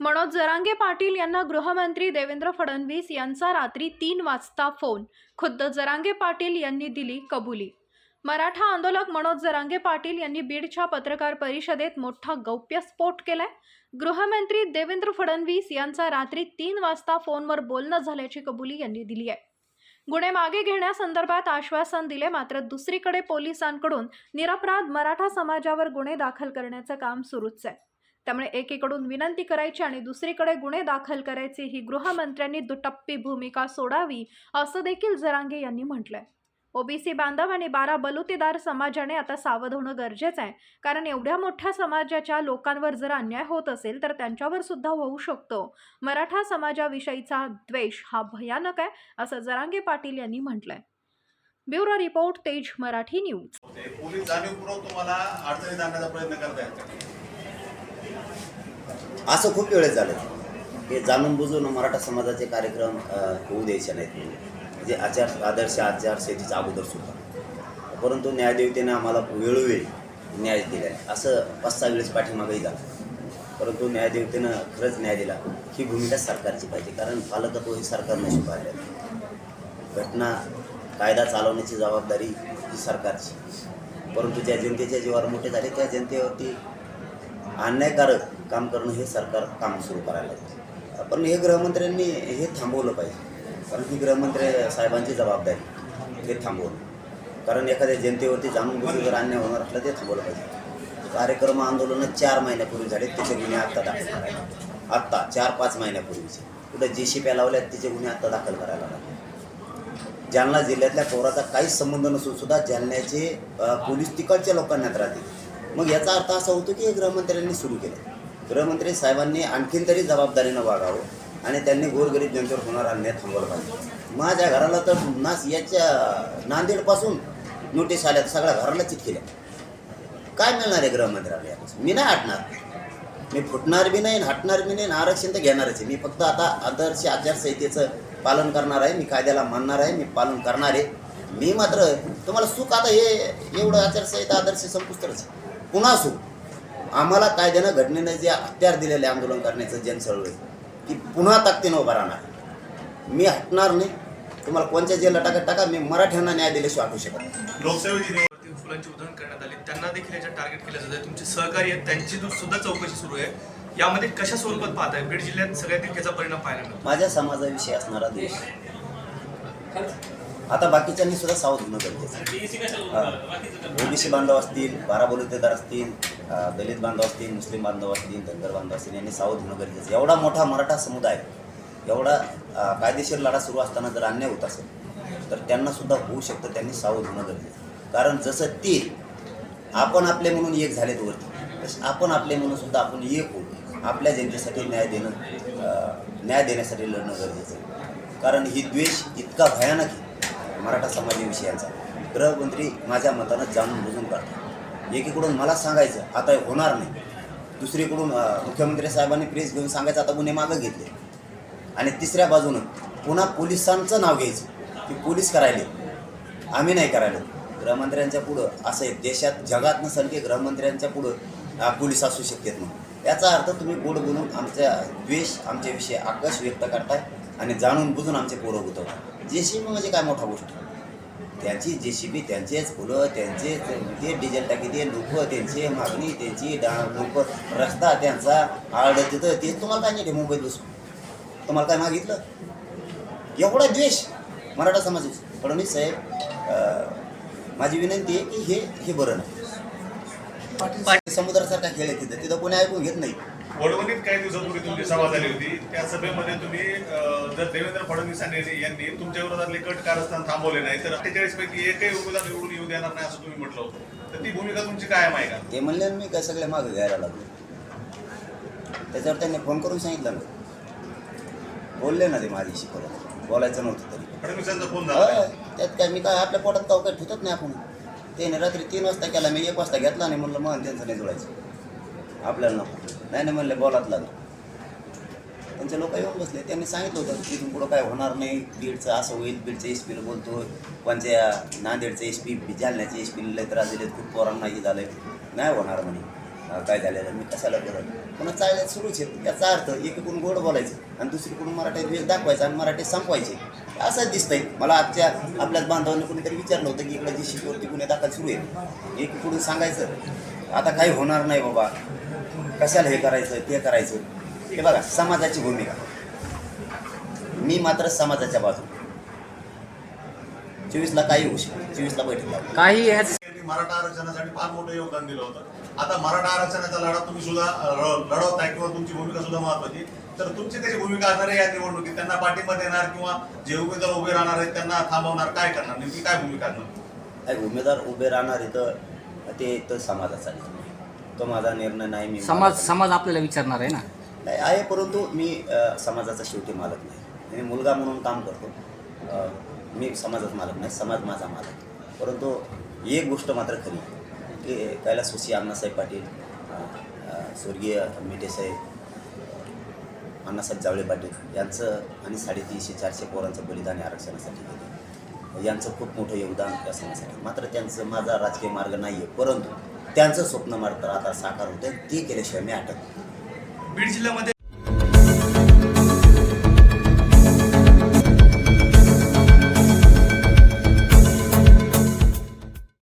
मनोज जरांगे पाटील यांना गृहमंत्री देवेंद्र फडणवीस यांचा रात्री तीन वाजता फोन. खुद्द जरांगे पाटील यांनी दिली कबुली. मराठा आंदोलक मनोज जरांगे पाटील यांनी बीडच्या पत्रकार परिषदेत मोठा गौप्यस्फोट केलाय. गृहमंत्री देवेंद्र फडणवीस यांचा रात्री तीन वाजता फोनवर बोलणं झाल्याची कबुली यांनी दिली आहे. गुन्हे मागे घेण्यासंदर्भात आश्वासन दिले मात्र दुसरीकडे पोलिसांकडून निरपराध मराठा समाजावर गुन्हे दाखल करण्याचं काम सुरूच आहे. त्यामुळे एकीकडून विनंती करायची आणि दुसरीकडे गुन्हे दाखल करायची ही गृहमंत्र्यांनी दुटप्पी भूमिका सोडावी असं देखील जरांगे यांनी म्हटलंय. ओबीसी बांधव आणि बारा बलुतेदार समाजाने आता सावध होणं गरजेचं आहे. कारण एवढ्या मोठ्या समाजाच्या लोकांवर जर अन्याय होत असेल तर त्यांच्यावर सुद्धा होऊ शकतो. मराठा समाजाविषयीचा द्वेष हा भयानक आहे असं जरांगे पाटील यांनी म्हटलंय. ब्युरो रिपोर्ट तेज मराठी न्यूज. पोलीस जाणीवपूर्वक तुम्हाला अडचणीत आणण्याचा प्रयत्न करतायत. असं खूप वेळेस झालं. हे जाणून बुजून मराठा समाजाचे कार्यक्रम होऊ द्यायचे नाहीत म्हणजे आचार आदर्श आचारसंहितेचा अगोदर सुद्धा. परंतु न्यायदेवतेने आम्हाला वेळोवेळी न्याय दिला आहे असं पाच सहा वेळेस पाठीमागेही झालं. परंतु न्यायदेवतेनं खरंच न्याय दिला. ही भूमिका सरकारची पाहिजे. कारण पालकत्व हे सरकारनं स्वीकारले घटना कायदा चालवण्याची जबाबदारी ही सरकारची. परंतु ज्या जनतेच्या जीवावर मोठे झाले त्या जनतेवरती अन्यायकारक काम करणं हे सरकार काम सुरू करायला पण हे गृहमंत्र्यांनी हे थांबवलं पाहिजे. कारण ही गृहमंत्री साहेबांची जबाबदारी हे थांबवलं. कारण एखाद्या जनतेवरती जाणून बुजून जर अन्याय होणार असलं ते थांबवलं पाहिजे. कार्यक्रम आंदोलनं चार महिन्यापूर्वी झाले त्याचे गुन्हे आत्ता दाखल करायला आत्ता चार पाच महिन्यापूर्वीचे. कुठं जे सी पी लावल्यात त्याचे गुन्हे आत्ता दाखल करायला लागले. जालना जिल्ह्यातल्या पौराचा काहीच संबंध नसून सुद्धा जालन्याचे पोलीस तिकडच्या लोकांना त्रास देते मग याचा अर्थ असा होतो की हे गृहमंत्र्यांनी सुरू केलं. गृहमंत्री साहेबांनी आणखीन तरी जबाबदारीनं वागावं आणि त्यांनी गोरगरीब जनतेवर होणार अन्याय थांबवला पाहिजे. माझ्या घराला तर नास याच्या नांदेडपासून नोटीस आल्या सगळ्या घराला चिटकेल्या काय मिळणार आहे गृहमंत्र्याला यापासून? मी नाही हटणार. मी फुटणार बी नाही आणि हटणार बी नाही आरक्षण तर घेणारच आहे. मी फक्त आता आदर्श आचारसंहितेचं पालन करणार आहे मी कायद्याला मानणार आहे मी पालन करणार आहे. मी मात्र तुम्हाला सुख आता हे एवढं आचारसंहिता आदर्श संपुस्तरच पुन्हा सुख आम्हाला कायद्यानं घटनेनं जे हत्यार दिलेले आंदोलन करण्याचं जनसळवळ की पुन्हा ताकदीनं उभा राहणार. मी हटणार नाही. तुम्हाला कोणत्या जेलला टाका टाका मी मराठ्यांना न्याय दिल्याशिवाय हटू शकत. लोकसेवेची फुलांची उधळण करण्यात आली. त्यांना देखील याच्यात टार्गेट केलं जातं तुमचे सहकारी आहेत त्यांची सुद्धा चौकशी सुरू आहे. यामध्ये कशा स्वरूपात पाहताय? बीड जिल्ह्यात सगळ्यात त्याचा परिणाम पाहायला मिळतो. माझ्या समाजाविषयी असणारा देश. आता बाकीच्यांनी सुद्धा सावध होणं गरजेचं आहे. ओबीसी बांधव असतील बारा बलुतेदार असतील दलित बांधव असतील मुस्लिम बांधव असतील धनगर बांधव असतील यांनी सावध होणं गरजेचं आहे. एवढा मोठा मराठा समुदाय एवढा कायदेशीर लढा सुरू असताना जर अन्याय होत असेल तर त्यांना सुद्धा होऊ शकतं त्यांनी सावध होणं गरजेचं कारण जसं ते आपण आपले म्हणून एक झालेत वरती तसं आपण आपले म्हणून सुद्धा आपण एक होऊ आपल्या जनतेसाठी न्याय देणं न्याय देण्यासाठी लढणं गरजेचं आहे. कारण ही द्वेष इतका भयानक आहे मराठा समाजाविषयांचा गृहमंत्री माझ्या मतानं जाणून बुजून काढतात. एकीकडून मला सांगायचं आता होणार नाही. दुसरीकडून मुख्यमंत्री साहेबांनी प्रेस घेऊन सांगायचं आता गुन्हे मागं घेतले. आणि तिसऱ्या बाजूनं पुन्हा पोलिसांचं नाव घ्यायचं की पोलीस करायले. आम्ही नाही करायला. गृहमंत्र्यांच्या पुढं असं आहे देशात जगात नसेल की गृहमंत्र्यांच्या पुढं पोलीस असू शकतात म्हणून. याचा अर्थ तुम्ही गोड बोलून आमच्या द्वेष आमच्याविषयी आकर्ष व्यक्त करताय आणि जाणून बुजून आमचे पोरं गुतवताय. जे बी म्हणजे काय मोठा गोष्ट? त्यांची जे सी बी त्यांचेच फुलं त्यांचे ते डिझेल टाकी ते लोक त्यांची मागणी त्यांची डा लोक रस्ता त्यांचा आड तिथं ते तुम्हाला काय नाही मुंबईत बसून. तुम्हाला काय मागितलं? एवढा द्वेष मराठा समाजाचा. फडणवीस साहेब माझी विनंती आहे की हे हे बरं नाही. समुद्रासारखा खेळ आहे तिथं. तिथं कोणी ऐकून घेत नाही. वडवणीत काही दिवसापूर्वी तुमची सभा झाली होती. त्या सभेमध्ये तुम्ही जर देवेंद्र फडणवीस यांनी तुमच्या विरोधातले कट कारस्थान थांबवले नाही तर अठ्ठेचाळीस पैकी एकही उमेदवार निवडून येऊ देणार नाही असं तुम्ही म्हटलं होतं. तर ती भूमिका तुमची कायम आहे का ते म्हणले मी काय सगळे मागं घ्यायला लागलो. त्याच्यावर त्यांनी फोन करून सांगितलं. ना बोलले ना ते माझ्याशी परत. बोलायचं नव्हतं तरी. फडणवीसांचा फोन झाला त्यात काय मी काय आपल्या पोटात काय ठेवत नाही आपण. त्याने रात्री तीन वाजता केला मी एक वाजता घेतला आणि म्हणलं मग त्यांचं नाही जुळायचं आपल्याला नको. नाही नाही म्हणले बोलात लागलं. त्यांचे लोक येऊन बसले. त्यांनी सांगितलं होतं की तिथून पुढं काय होणार नाही. बीडचं असं होईल. बीडचं एस पीला बोलतो कोणत्या नांदेडचं एस पी जालन्याचे एस पीला लय त्रास दिलेत. खूप पोरांना हे झालं नाही होणार म्हणे. काय झालेलं मी कशाला करत? पुन्हा चालत सुरूच आहे. याचा अर्थ एकीकडून गोड बोलायचं आणि दुसरीकडून मराठी वेळ दाखवायचा आणि मराठी संपवायचे. असंच दिसतंय. मला आजच्या आपल्याच बांधवांनी कोणीतरी विचारलं होतं की इकडे जी शिकवरती गुन्हे दाखल सुरू आहे एकीकडून सांगायचं आता काही होणार नाही बाबा. कशाला हे करायचं ते करायचं? हे बघा समाजाची भूमिका. मी मात्र समाजाच्या बाजू चोवीसला काही होऊ शकते चोवीसला बैठक काही मराठा आरक्षणासाठी फार मोठं योगदान दिलं होतं. आता मराठा आरक्षणाचा लढा तुम्ही सुद्धा लढवताय किंवा तुमची भूमिका सुद्धा महत्वाची. तर तुमची त्याची भूमिका असणार आहे या निवडणुकीत. त्यांना पाठिंबा देणार किंवा जे उमेदवार उभे राहणार आहेत त्यांना थांबवणार काय करणार? नेमकी काय भूमिका असणार उमेदवार उभे राहणार इथं ते तर समाजाचा तो माझा निर्णय नाही मी समाज समाज आपल्याला विचारणार आहे ना? नाही आहे परंतु मी अ, समाजाचा शेवटी मालक नाही. मी मुलगा म्हणून काम करतो. अ, मी समाजाचा मालक नाही समाज माझा मालक. परंतु एक गोष्ट मात्र खरी की कैलासवासी अण्णासाहेब पाटील अ, अ, स्वर्गीय मिठेसाहेब अण्णासाहेब जावळे पाटील यांचं आणि साडेतीनशे चारशे पोरांचं बलिदान या आरक्षणासाठी केलं. यांचं खूप मोठं योगदान या समाजासाठी. मात्र त्यांचं माझा राजकीय मार्ग नाही आहे परंतु त्यांचं स्वप्न मात्र आता साकार होतं ते केल्याशिवाय मी अटक बीड जिल्ह्यामध्ये